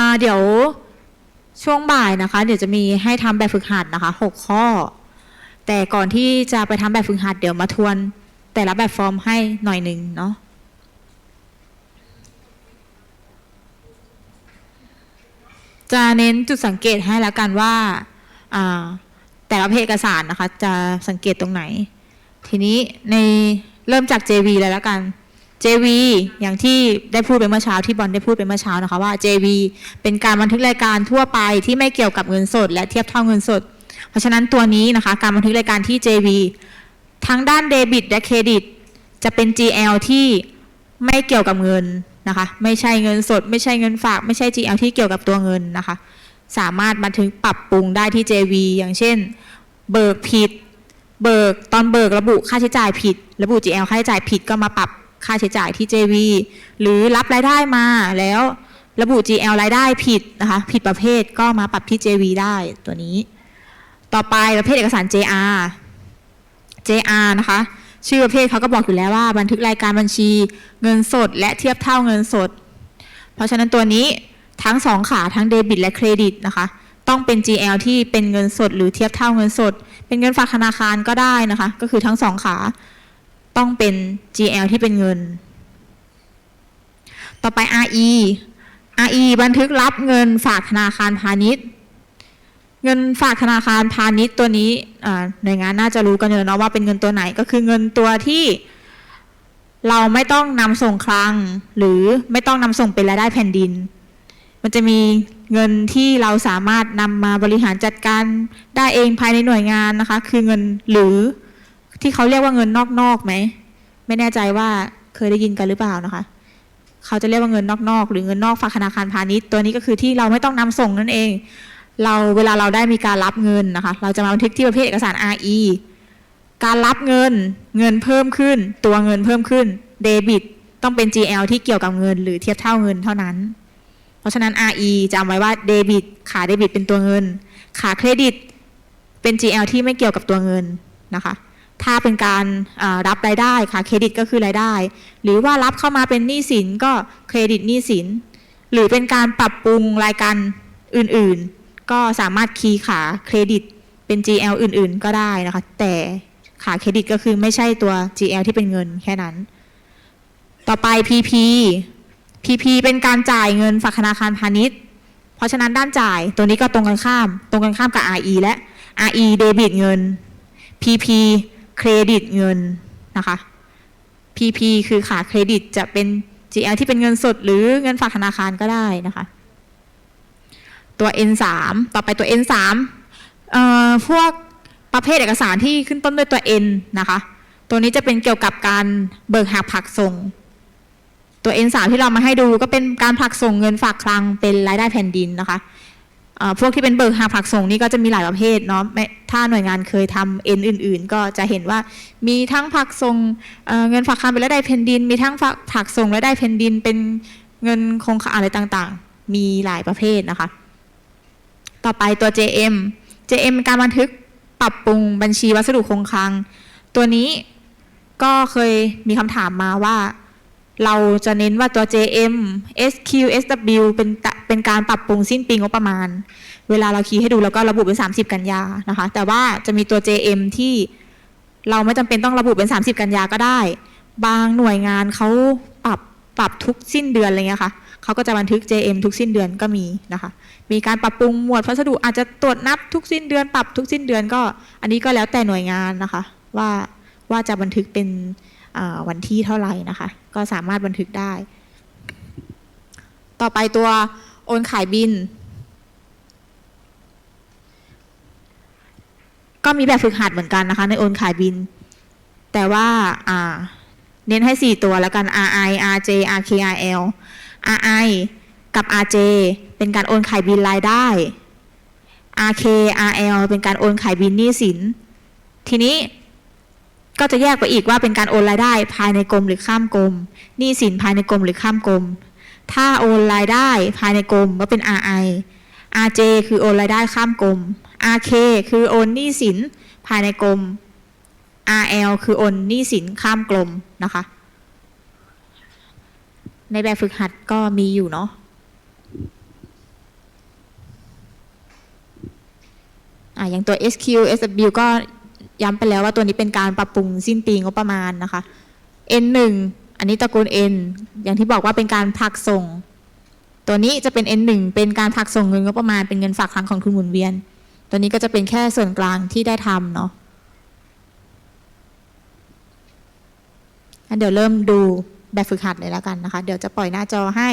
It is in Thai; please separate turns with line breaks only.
่าเดี๋ยวช่วงบ่ายนะคะ เดี๋ยวจะมีให้ทำแบบฝึกหัดนะคะหกข้อ แต่ก่อนที่จะไปทำแบบฝึกหัด เดี๋ยวมาทวน แต่ละแบบฟอร์มให้หน่อยหนึ่งเนาะจะเน้นจุดสังเกตให้แล้วกันว่าแต่ละเพเอกสารนะคะ จะสังเกตตรงไหน ทีนี้ในเริ่มจาก JV เลยแล้วกัน JV อย่างที่ได้พูดไปเมื่อเช้าที่บอลได้พูดไปเมื่อเช้านะคะว่า JV เป็นการบันทึกรายการทั่วไปที่ไม่เกี่ยวกับเงินสด และเทียบเท่าเงินสด เพราะฉะนั้นตัวนี้นะคะ การบันทึกรายการที่ JV ทั้งด้านเดบิตและเครดิตจะเป็น GL ที่ไม่เกี่ยวกับเงินนะคะ ไม่ใช่เงินสด ไม่ใช่เงินฝาก ไม่ใช่ GL ที่เกี่ยวกับตัวเงินนะคะ สามารถบันทึกปรับปรุงได้ที่ JV อย่างเช่น เบิกผิด เบิกตอนเบิกระบุค่าใช้จ่ายผิด ระบุ GL ค่าใช้จ่ายผิดก็มาปรับ ค่าใช้จ่ายที่ JV หรือรับรายได้มาแล้วระบุ GL รายได้ผิดนะคะผิดประเภทก็มาปรับที่ JV ได้ตัวนี้ ต่อไปประเภทเอกสาร JR JR นะคะ ชื่อประเภทเขาก็บอกอยู่แล้วว่า บันทึกรายการบัญชีเงินสด และเทียบเท่าเงินสด เพราะฉะนั้นตัวนี้ทั้งสองขาทั้งเดบิตและเครดิตนะคะ ต้องเป็น GL ที่เป็นเงินสด หรือเทียบเท่าเงินสด เป็นเงินฝากธนาคารก็ได้นะคะ ก็คือทั้งสองขา ต้องเป็น GL ที่เป็นเงิน ต่อไป RE RE บันทึกรับเงินฝากธนาคารพาณิชย์ เงินฝากธนาคารพาณิชย์ตัวนี้หน่วยงานน่าจะรู้กันอยู่แล้วเนาะว่าเป็นเงินตัวไหนก็คือเงินตัวที่เราไม่ต้องนำส่งคลัง หรือไม่ต้องนำส่งเป็นรายได้แผ่นดิน มันจะมีเงินที่เราสามารถนำมาบริหารจัดการได้เองภายในหน่วยงานนะคะ คือเงินหรือ ที่เขาเรียกว่าเงินนอกๆไหมไม่แน่ใจว่าเคยได้ยินกันหรือเปล่านะคะ เขาจะเรียกว่าเงินนอกๆหรือเงินนอกฝากธนาคารพาณิชย์ตัวนี้ก็คือที่เราไม่ต้องนำส่งนั่นเอง เราเวลาเราได้มีการรับเงินนะคะ เราจะมาบันทึกที่ประเภทเอกสาร RE การรับเงินเงินเพิ่มขึ้น ตัวเงินเพิ่มขึ้นเดบิตต้องเป็น GL ที่เกี่ยวกับเงิน หรือเทียบเท่าเงินเท่านั้น เพราะฉะนั้น RE จำไว้ว่าเดบิตขาเดบิตเป็นตัวเงิน ขาเครดิตเป็น GL ที่ไม่เกี่ยวกับตัวเงินนะคะ ถ้าเป็นการรับรายได้ค่ะเครดิตก็คือรายได้ หรือว่ารับเข้ามาเป็นหนี้สินก็เครดิตหนี้สิน หรือเป็นการปรับปรุงรายการอื่นๆ ก็สามารถคีย์ขาเครดิตเป็น GL อื่นๆ ก็ได้นะคะ แต่ขาเครดิตก็คือไม่ใช่ตัว GL ที่เป็นเงินแค่นั้น ต่อไป PP PP เป็นการจ่ายเงินฝากธนาคารพาณิชย์ เพราะฉะนั้นด้านจ่ายตัวนี้ก็ตรงกันข้าม ตรงกันข้ามกับ RE และ RE เดบิตเงิน PP เครดิตเงินนะคะ PP คือขาเครดิตจะเป็น GL ที่เป็นเงินสดหรือเงินฝากธนาคารก็ได้นะคะ ตัว N3 ต่อไปตัว N3 เอ่อพวกประเภทเอกสารที่ขึ้นต้นด้วยตัว N นะคะ ตัวนี้จะเป็นเกี่ยวกับการเบิกหักผักส่ง ตัว N3 ที่เรามาให้ดูก็เป็นการผักส่งเงินฝากคลังเป็นรายได้แผ่นดินนะคะ พวกที่เป็นเบิกหักผลักส่งนี่ก็จะมีหลายประเภทเนาะไม่ถ้าหน่วยงานเคยทำ N อื่น ๆ ก็จะเห็นว่ามีทั้งผลักส่งเงินฝากคลังเป็นรายได้แผ่นดิน มีทั้งผลักส่งรายได้แผ่นดิน เป็นเงินคงคลังอะไรต่างๆ มีหลายประเภทนะคะ ต่อไปตัว JM JM เป็นการบันทึกปรับปรุงบัญชีวัสดุคงคลัง ตัวนี้ก็เคยมีคำถามมาว่า เราจะเน้นว่าตัว JM SQ SW เป็นเป็นการปรับปรุงสิ้นปีงบประมาณ เวลาเราคีย์ให้ดูแล้วก็ระบุเป็น 30 กันยานะคะ แต่ว่าจะมีตัว JM ที่เราไม่จำเป็นต้องระบุเป็น 30 กันยาก็ได้ บางหน่วยงานเขาปรับปรับทุกสิ้นเดือนอะไรเงี้ยค่ะเขาก็จะบันทึก JM ทุกสิ้นเดือนก็มีนะคะ มีการปรับปรุงหมวดพัสดุอาจจะตรวจนับทุกสิ้นเดือน ปรับทุกสิ้นเดือนก็ อันนี้ก็แล้วแต่หน่วยงานนะคะ ว่าว่าจะบันทึกเป็น วันที่เท่าไหร่นะคะ ก็สามารถบันทึกได้ ต่อไปตัวโอนขายบิน ก็มีแบบฝึกหัดเหมือนกันนะคะ ในโอนขายบิน แต่ว่าเน้นให้ 4 ตัวแล้วกัน RI RJ RK RL RI กับ RJ เป็นการโอนขายบินรายได้ RK RL เป็นการโอนขายบินหนี้สิน ทีนี้ ก็จะแยกไปอีกว่าเป็นการโอนรายได้ภายในกรมหรือข้ามกรมหนี้สินภายในกรมหรือข้ามกรมถ้าโอนรายได้ภายในกรมก็เป็น RI RJ คือโอนรายได้ข้ามกรม RK คือโอนหนี้สินภายในกรม RL คือโอนหนี้สินข้ามกรมนะคะ ในแบบฝึกหัดก็มีอยู่เนาะอะอย่างตัว SQ SW ก็ ย้ำไปแล้วว่าตัวนี้เป็นการปรับปรุงสิ้นปีงบประมาณนะคะ N1 อันนี้ตระกูล N อย่างที่บอกว่าเป็นการผลักส่ง ตัวนี้จะเป็น N1 เป็นการผลักส่งเงินงบประมาณเป็นเงินฝากค้างของทุนหมุนเวียน ตัวนี้ก็จะเป็นแค่ส่วนกลางที่ได้ทำเนาะงั้นเดี๋ยวเริ่มดูแบบฝึกหัดเลยแล้วกันนะคะ เดี๋ยวจะปล่อยหน้าจอให้